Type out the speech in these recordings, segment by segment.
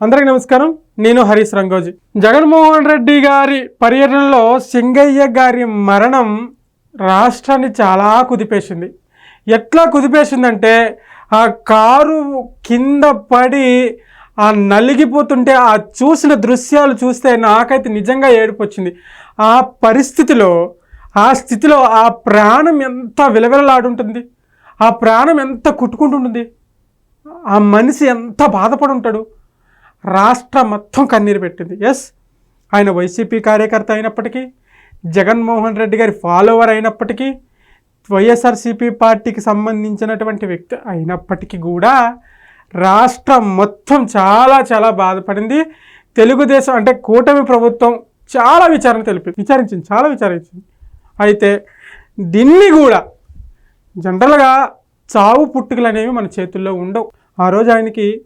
అందరికీ నమస్కారం. నేను హరీష్ రంగోజీ. జగన్మోహన్ రెడ్డి గారి పర్యటనలో సింగయ్య గారి మరణం రాష్ట్రాన్ని చాలా కుదిపేసింది. ఎట్లా కుదిపేసిందంటే ఆ కారు కింద పడి ఆ నలిగిపోతుంటే ఆ చూసిన దృశ్యాలు చూస్తే నాకైతే నిజంగా ఏడుపు వచ్చింది. ఆ పరిస్థితిలో ఆ స్థితిలో ఆ ప్రాణం ఎంత విలవిలలాడుంటుంది? ఆ ప్రాణం ఎంత కుట్టుకుంటుంటుంది? ఆ మనిషి ఎంత బాధపడి ఉంటాడు రాష్ట్రం మొత్తం కన్నీరు పెట్టింది. ఎస్ ఆయన వైసీపీ కార్యకర్త అయినప్పటికీ జగన్మోహన్ రెడ్డి గారి ఫాలోవర్ అయినప్పటికీ వైఎస్ఆర్సీపీ పార్టీకి సంబంధించినటువంటి వ్యక్తి అయినప్పటికీ కూడా రాష్ట్రం మొత్తం చాలా చాలా బాధపడింది. తెలుగుదేశం అంటే కూటమి ప్రభుత్వం చాలా విచారణ తెలిపింది. విచారించింది చాలా విచారించింది. అయితే దీన్ని కూడా జనరల్గా చావు పుట్టుకలు అనేవి మన చేతుల్లో ఉండవు. ఆ రోజు ఆయనకి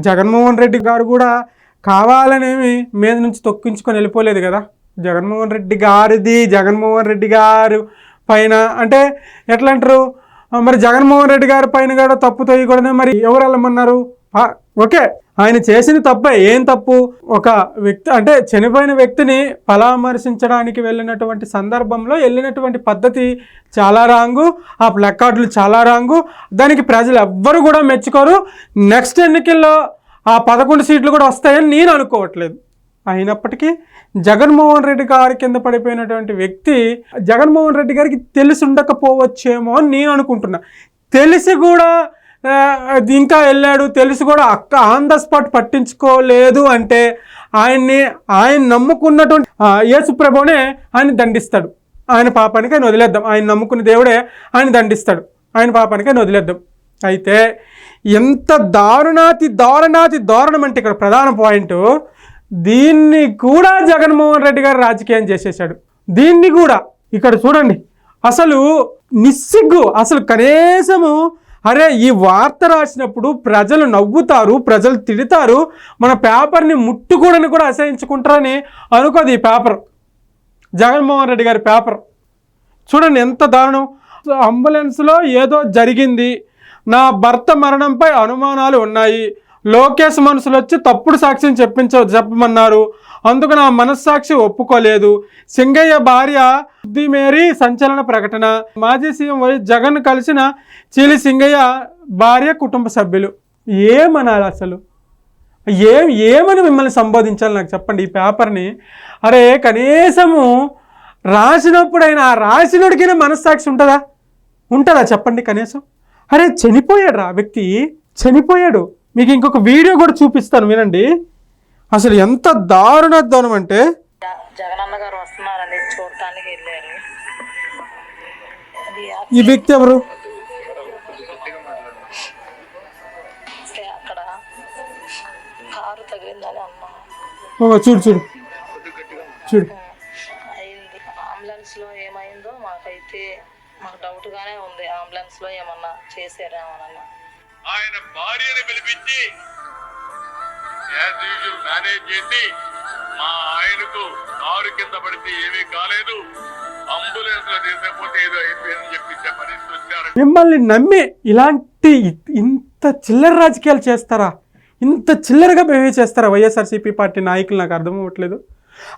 జగన్మోహన్ రెడ్డి గారు కూడా కావాలనేమి మీద నుంచి తొక్కించుకొని వెళ్ళిపోలేదు కదా. జగన్మోహన్ రెడ్డి గారిది జగన్మోహన్ రెడ్డి గారు పైన అంటే ఎట్లా అంటారు మరి జగన్మోహన్ రెడ్డి గారి పైన కూడా తప్పు తొయ్యకూడదని మరి ఎవరు వెళ్ళమన్నారు? ఓకే. ఆయన చేసిన తప్ప. ఏం తప్పు? ఒక వ్యక్తి అంటే చనిపోయిన వ్యక్తిని పరామర్శించడానికి వెళ్ళినటువంటి సందర్భంలో వెళ్ళినటువంటి పద్ధతి చాలా రాంగు ఆ ప్లకార్డులు చాలా రాంగు. దానికి ప్రజలు ఎవ్వరు కూడా మెచ్చుకోరు. నెక్స్ట్ ఎన్నికల్లో ఆ పదకొండు సీట్లు కూడా వస్తాయని నేను అనుకోవట్లేదు. అయినప్పటికీ జగన్మోహన్ రెడ్డి గారి కింద పడిపోయినటువంటి వ్యక్తి జగన్మోహన్ రెడ్డి గారికి తెలిసి ఉండకపోవచ్చేమో అని నేను అనుకుంటున్నా. తెలిసి కూడా అది ఇంకా వెళ్ళాడు. తెలిసి కూడా అక్క ఆన్ ద స్పాట్ పట్టించుకోలేదు అంటే ఆయన్ని ఆయన నమ్ముకున్నటువంటి యేసుప్రభునే ఆయన దండిస్తాడు. ఆయన పాపానికి ఆయన వదిలేద్దాం. ఆయన నమ్ముకున్న దేవుడే ఆయన దండిస్తాడు. ఆయన పాపానికి ఆయన వదిలేద్దాం. అయితే ఎంత దారుణాతి దారుణాతి దారుణం అంటే ఇక్కడ ప్రధాన పాయింట్ దీన్ని కూడా జగన్మోహన్ రెడ్డి గారు రాజకీయం చేసేసాడు దీన్ని కూడా ఇక్కడ చూడండి. అసలు నిస్సిగ్గు అసలు కనీసము అరే ఈ వార్త రాసినప్పుడు ప్రజలు నవ్వుతారు ప్రజలు తిడతారు మన పేపర్ని ముట్టుకూడని కూడా అసహించుకుంటారని అనుకోదు ఈ పేపర్. జగన్మోహన్ రెడ్డి గారి పేపర్. చూడండి ఎంత దారుణం. అంబులెన్స్లో ఏదో జరిగింది. నా భర్త మరణంపై అనుమానాలు ఉన్నాయి. లోకేష్ మనసులు వచ్చి తప్పుడు సాక్ష్యం చెప్పించ చెప్పమన్నారు. అందుకు నా మనస్సాక్షి ఒప్పుకోలేదు. సింగయ్య భార్య బుద్ధి మేరీ సంచలన ప్రకటన. మాజీ సీఎం వైఎస్ జగన్ కలిసిన చీలి సింగయ్య భార్య కుటుంబ సభ్యులు. ఏమనాలి అసలు? ఏం ఏమని మిమ్మల్ని సంబోధించాలి నాకు చెప్పండి ఈ పేపర్ని? అరే కనీసము రాసినప్పుడైనా ఆ రాసినోడికైనా మనస్సాక్షి ఉంటుందా? ఉంటుందా చెప్పండి కనీసం? అరే చనిపోయాడు రా వ్యక్తి? చనిపోయాడు. మీకు ఇంకొక వీడియో కూడా చూపిస్తాను వినండి. అసలు ఎంత దారుణ దారుణం అంటే జగనన్న గారు వస్తున్నారని చూడటానికి వెళ్ళారు. ఈ వ్యక్తి ఎవరు? అక్కడ కారు తగిలిందని అమ్మ చూడు చూడు. చూడు. అయింది. అంబులెన్స్లో ఏమైందో మాకైతే మాకు డౌట్ గానే ఉంది. అంబులెన్స్లో ఏమన్నా చేశారేమోనన్నా. ఆయన భార్యను పిలిపించి యాజ్ యూజువల్ మేనేజ్ చేసి మా ఆయనకు కారు కింద పడితే ఏమీ కాలేదు. అంబులెన్స్లో తీసుకపోతే ఏదో అయిపోయిందని పరిస్థితి వచ్చారు. మిమ్మల్ని నమ్మి ఇలాంటి ఇంత చిల్లర రాజకీయాలు చేస్తారా? ఇంత చిల్లరగా బిహేవ్ చేస్తారా? వైఎస్ఆర్సీపీ పార్టీ నాయకులు నాకు అర్థం అవ్వట్లేదు.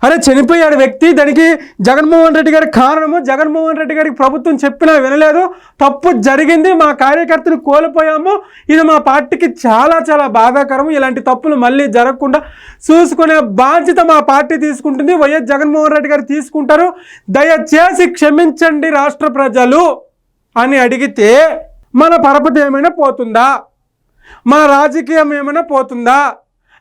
అరే చనిపోయాడు వ్యక్తి దానికి జగన్మోహన్ రెడ్డి గారి కారణము జగన్మోహన్ రెడ్డి గారికి ప్రభుత్వం చెప్పినా వినలేదు. తప్పు జరిగింది మా కార్యకర్తలు కోల్పోయాము. ఇది మా పార్టీకి చాలా చాలా బాధాకరం ఇలాంటి తప్పులు మళ్ళీ జరగకుండా చూసుకునే బాధ్యత మా పార్టీ తీసుకుంటుంది. వైఎస్ జగన్మోహన్ రెడ్డి గారు తీసుకుంటారు. దయచేసి క్షమించండి రాష్ట్ర ప్రజలు అని అడిగితే మన పరపతి ఏమైనా పోతుందా? మన రాజకీయం ఏమైనా పోతుందా?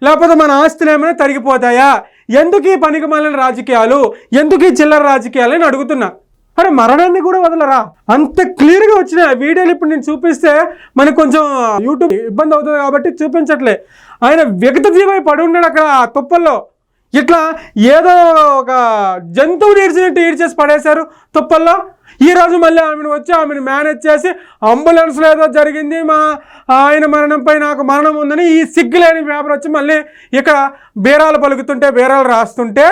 లేకపోతే మన ఆస్తులు ఏమైనా తరిగిపోతాయా? ఎందుకు ఈ పనికి మాలిన రాజకీయాలు? ఎందుకు ఈ చిల్లర రాజకీయాలు అని అడుగుతున్నా. అరే మరణాన్ని కూడా వదలరా? అంత క్లియర్గా వచ్చిన వీడియోలు ఇప్పుడు నేను చూపిస్తే మనకు కొంచెం యూట్యూబ్ ఇబ్బంది అవుతుంది కాబట్టి చూపించట్లే. ఆయన వ్యక్తి జీవై పడి ఉన్నాడు అక్కడ ఆ తుప్పల్లో. ఇట్లా ఏదో ఒక జంతువు ఈడ్చినట్టు ఈడ్చేసి పడేశారు. తుప్పల్లో. ఈ రోజు మళ్ళీ ఆమెను వచ్చి ఆమెను మేనేజ్ చేసి అంబులెన్స్లో ఏదో జరిగింది. మా ఆయన మరణంపై నాకు మరణం ఉందని ఈ సిగ్గులేని పేపర్ వచ్చి మళ్ళీ ఇక్కడ బీరాలు పలుకుతుంటే బీరాలు రాస్తుంటే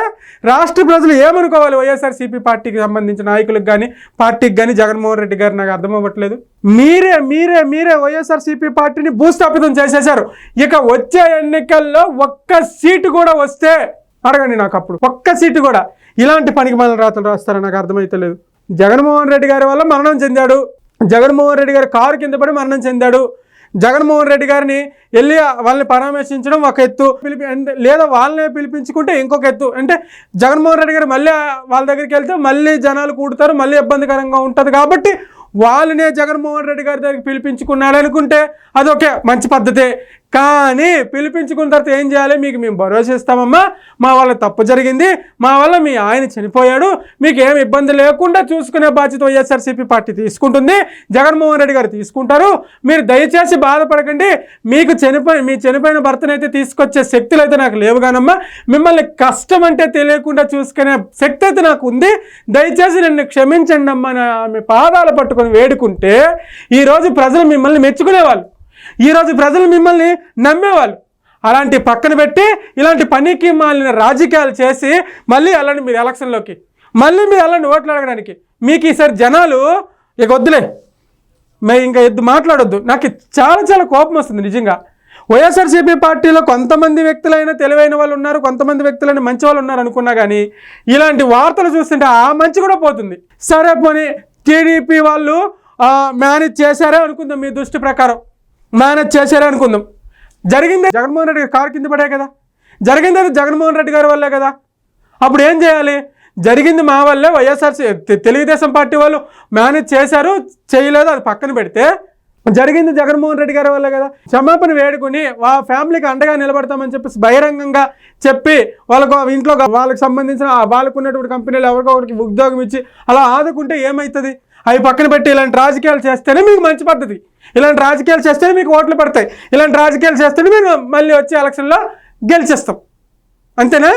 రాష్ట్ర ప్రజలు ఏమనుకోవాలి? వైఎస్ఆర్సీపీ పార్టీకి సంబంధించిన నాయకులకు కానీ పార్టీకి కానీ జగన్మోహన్ రెడ్డి గారు నాకు అర్థం అవ్వట్లేదు. మీరే మీరే మీరే వైఎస్ఆర్సీపీ పార్టీని భూస్థాపితం చేసేశారు. ఇక వచ్చే ఎన్నికల్లో ఒక్క సీటు కూడా వస్తే అడగండి నాకు అప్పుడు ఒక్క సీటు కూడా. ఇలాంటి పనికి మన రాతలు రాస్తారని నాకు అర్థమైతలేదు జగన్మోహన్ రెడ్డి గారి వల్ల మరణం చెందాడు. జగన్మోహన్ రెడ్డి గారి కారు కింద పడి మరణం చెందాడు. జగన్మోహన్ రెడ్డి గారిని వెళ్ళి వాళ్ళని పరామర్శించడం ఒక ఎత్తు. పిలిపి లేదా వాళ్ళనే పిలిపించుకుంటే ఇంకొక ఎత్తు. అంటే జగన్మోహన్ రెడ్డి గారు మళ్ళీ వాళ్ళ దగ్గరికి వెళ్తే మళ్ళీ జనాలు కూడతారు మళ్ళీ ఇబ్బందికరంగా ఉంటుంది కాబట్టి వాళ్ళనే జగన్మోహన్ రెడ్డి గారి దగ్గరికి పిలిపించుకున్నాడు అనుకుంటే అదొకే మంచి పద్ధతే. కానీ పిలిపించుకున్న తర్వాత ఏం చేయాలి? మీకు మేము భరోసా ఇస్తామమ్మా. మా వల్ల తప్పు జరిగింది. మా వల్ల మీ ఆయన చనిపోయాడు. మీకు ఏమి ఇబ్బంది లేకుండా చూసుకునే బాధ్యత వైఎస్ఆర్సీపీ పార్టీ తీసుకుంటుంది. జగన్మోహన్ రెడ్డి గారు తీసుకుంటారు. మీరు దయచేసి బాధపడకండి. మీకు చనిపోయి మీ చనిపోయిన భర్తనైతే తీసుకొచ్చే శక్తులు అయితే నాకు లేవు కానమ్మా మిమ్మల్ని కష్టం అంటే తెలియకుండా చూసుకునే శక్తి అయితే నాకు ఉంది. దయచేసి నన్ను క్షమించండి అమ్మా. ఆమె పాదాలు పట్టుకొని వేడుకుంటే ఈరోజు ప్రజలు మిమ్మల్ని మెచ్చుకునేవాళ్ళు. ఈరోజు ప్రజలు మిమ్మల్ని నమ్మేవాళ్ళు. అలాంటి పక్కన పెట్టి ఇలాంటి పనికి మాలిన రాజకీయాలు చేసి మళ్ళీ వెళ్ళండి మీరు ఎలక్షన్లోకి మళ్ళీ మీరు వెళ్ళండి ఓట్లు అడగడానికి. మీకు ఈసారి జనాలు ఇక వద్దులే. మే ఇంకా ఎద్దు మాట్లాడొద్దు. నాకు చాలా చాలా కోపం వస్తుంది నిజంగా. వైఎస్ఆర్సీపీ పార్టీలో కొంతమంది వ్యక్తులైన తెలివైన వాళ్ళు ఉన్నారు కొంతమంది వ్యక్తులైన మంచి వాళ్ళు ఉన్నారు అనుకున్నా కానీ ఇలాంటి వార్తలు చూస్తుంటే ఆ మంచి కూడా పోతుంది. సరే పోనీ టీడీపీ వాళ్ళు మేనేజ్ చేశారే అనుకుందాం మీ దృష్టి ప్రకారం. మేనేజ్ చేశారు అనుకుందాం. జరిగింది జగన్మోహన్ రెడ్డి గారు కారు కింద పడే కదా. జరిగింది అది జగన్మోహన్ రెడ్డి గారి వల్లే కదా. అప్పుడు ఏం చేయాలి? జరిగింది మా వల్లే వైఎస్ఆర్సీ తెలుగుదేశం పార్టీ వాళ్ళు మేనేజ్ చేశారు చేయలేదు అది పక్కన పెడితే జరిగింది జగన్మోహన్ రెడ్డి గారి వల్లే కదా. క్షమాపణ వేడుకుని వా ఫ్యామిలీకి అండగా నిలబడతామని చెప్పేసి బహిరంగంగా చెప్పి వాళ్ళకు ఇంట్లో వాళ్ళకి సంబంధించిన ఆ వాళ్ళకు ఉన్నటువంటి కంపెనీలు ఎవరికో ఒకరికి ఉద్యోగం ఇచ్చి అలా ఆదుకుంటే ఏమవుతుంది అవి పక్కన పెట్టి ఇలాంటి రాజకీయాలు చేస్తేనే మీకు మంచి పద్ధతి. ఇలాంటి రాజకీయాలు చేస్తేనే మీకు ఓట్లు పడతాయి. ఇలాంటి రాజకీయాలు చేస్తేనే మీరు మళ్ళీ వచ్చే ఎలక్షన్లో గెలిచేస్తాం. అంతేనా?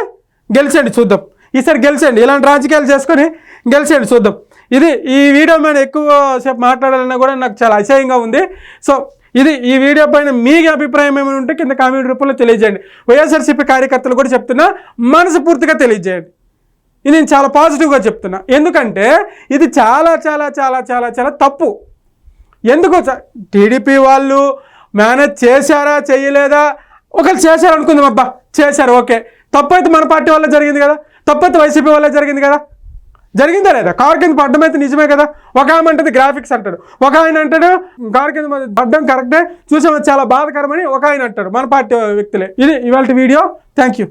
గెలిచండి చూద్దాం. ఈసారి గెలిచండి ఇలాంటి రాజకీయాలు చేసుకొని గెలిచండి చూద్దాం. ఇది ఈ వీడియో మీద ఎక్కువ సేపు మాట్లాడాలన్నా కూడా నాకు చాలా అసహ్యంగా ఉంది. సో ఇది ఈ వీడియో పైన మీ అభిప్రాయం ఏమైనా ఉంటే కింద కామెంట్ రూపంలో తెలియజేయండి. వైఎస్ఆర్సీపీ కార్యకర్తలు కూడా చెప్తున్నా మనస్ఫూర్తిగా తెలియజేయండి. ఇది నేను చాలా పాజిటివ్గా చెప్తున్నా. ఎందుకంటే ఇది చాలా చాలా చాలా చాలా చాలా తప్పు. ఎందుకు టీడీపీ వాళ్ళు మేనేజ్ చేశారా చేయలేదా? ఒకరు చేశారు అనుకుందాం అబ్బా. చేశారు ఓకే. తప్పైతే మన పార్టీ వల్ల జరిగింది కదా? తప్పైతే వైసీపీ వల్ల జరిగింది కదా? జరిగిందా లేదా? కారు కింద పడ్డం అయితే నిజమే కదా? ఒక ఆమె అంటది గ్రాఫిక్స్ అంటాడు. ఒక ఆయన అంటాడు కారు కింద పడ్డం కరెక్టే. చూసాము చాలా బాధకరమని ఒక ఆయన అంటాడు మన పార్టీ వ్యక్తులే. ఇది ఇవాళ వీడియో. Thank you